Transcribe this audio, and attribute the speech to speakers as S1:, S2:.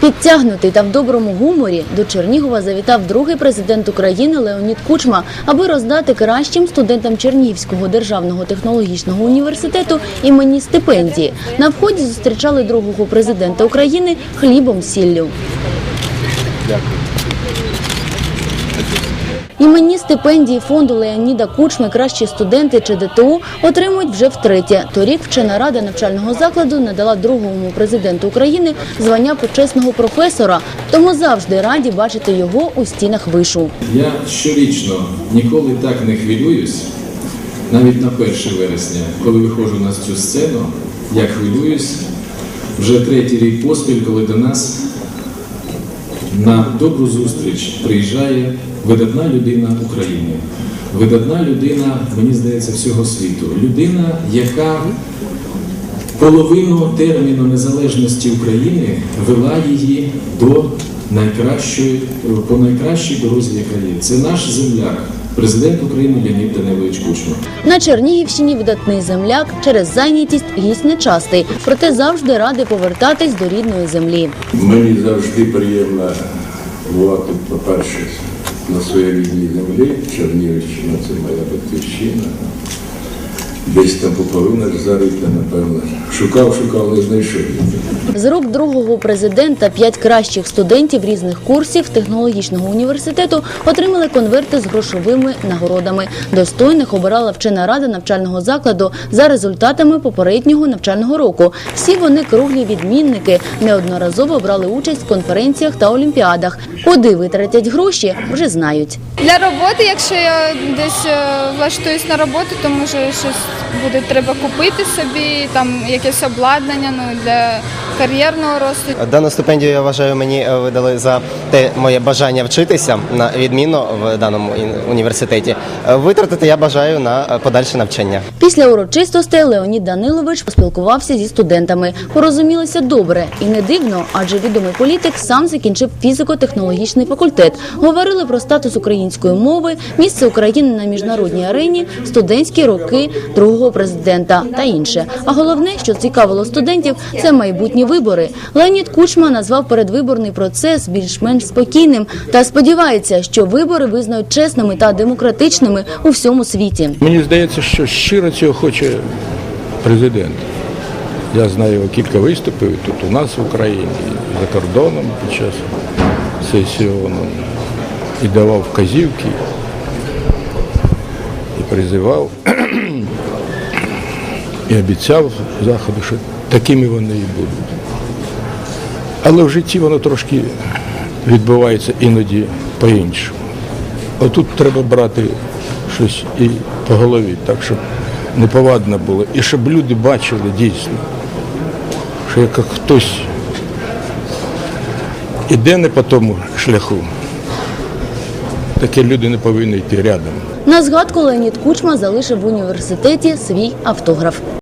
S1: Підтягнутий та в доброму гуморі до Чернігова завітав другий президент України Леонід Кучма, аби роздати кращим студентам Чернігівського державного технологічного університету імені стипендії. На вході зустрічали другого президента України хлібом сіллю. Іменні стипендії фонду Леоніда Кучми кращі студенти чи ДТУ отримують вже втретє. Торік вчена рада навчального закладу надала другому президенту України звання почесного професора, тому завжди раді бачити його у стінах вишу.
S2: Я щорічно ніколи так не хвилююсь, навіть на 1 вересня, коли виходжу на цю сцену, я хвилююсь вже третій рік поспіль, коли до нас на добру зустріч приїжджає видатна людина України. Видатна людина, мені здається, всього світу. Людина, яка половину терміну незалежності України вела її до найкращої, по найкращій дорозі, яка є. Це наш земляк, президент України Леонід Данилович Кучма.
S1: На Чернігівщині видатний земляк через зайнятість гість нечастий, проте завжди радий повертатись до рідної землі.
S3: Мені завжди приємно бувати, по-перше, на своїй рідній землі. Чернігівщина це моя батьківщина. Десь там пополунок зарита, напевно. Шукав, шукав, не знайшов.
S1: З рук другого президента п'ять кращих студентів різних курсів технологічного університету отримали конверти з грошовими нагородами. Достойних обирала вчена рада навчального закладу за результатами попереднього навчального року. Всі вони круглі відмінники, неодноразово брали участь в конференціях та олімпіадах. Куди витратять гроші, вже знають.
S4: Для роботи, якщо я десь е, влаштуюсь на роботу, то може щось буде треба купити собі, там якесь обладнання ну, для кар'єрного росту.
S5: Дану стипендію я вважаю, мені е, видали за те моє бажання вчитися на відмінно в даному університеті. Е, Витратити я бажаю на е, подальше навчання.
S1: Після урочистостей Леонід Данилович поспілкувався зі студентами. Порозумілися добре і не дивно, адже відомий політик сам закінчив фізико-технологічний факультет. Говорили про статус української мови, місце України на міжнародній арені, студентські роки другого президента та інше. А головне, що цікавило студентів, це майбутні вибори. Леонід Кучма назвав передвиборний процес більш-менш спокійним та сподівається, що вибори визнають чесними та демократичними у всьому світі.
S6: Мені здається, що щиро цього хоче президент. Я знаю його кілька виступів тут у нас в Україні, за кордоном під час сесіону. І давав вказівки, і призивав, і обіцяв заходу, що такими вони і будуть. Але в житті воно трошки відбувається іноді по-іншому. Отут треба брати щось і по голові, так щоб неповадно було. І щоб люди бачили дійсно, що як хтось іде не по тому шляху, такі люди не повинні йти рядом.
S1: На згадку Леонід Кучма залишив в університеті свій автограф.